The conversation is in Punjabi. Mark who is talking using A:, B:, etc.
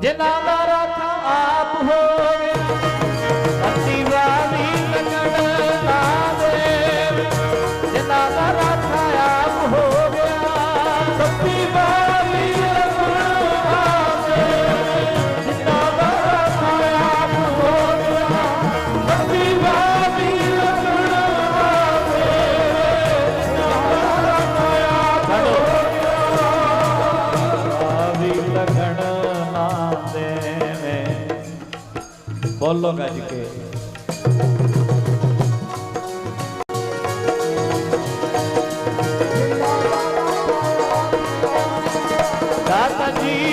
A: ਜਿਨ੍ਹਾਂ ਦਾ ਰਥ ਆਪ ਹੋਵੇ ਅੱਤੀ ਵਾਲੀ ਲਗਣ ਨਾ ਦੇ ਜਿਨ੍ਹਾਂ ਦਾ ਰਹਿਣ ਨਾ ਦੇਵੇਂ ਬੋਲੋ ਗੱਜ ਕੇ ਦਾਤਾ ਜੀ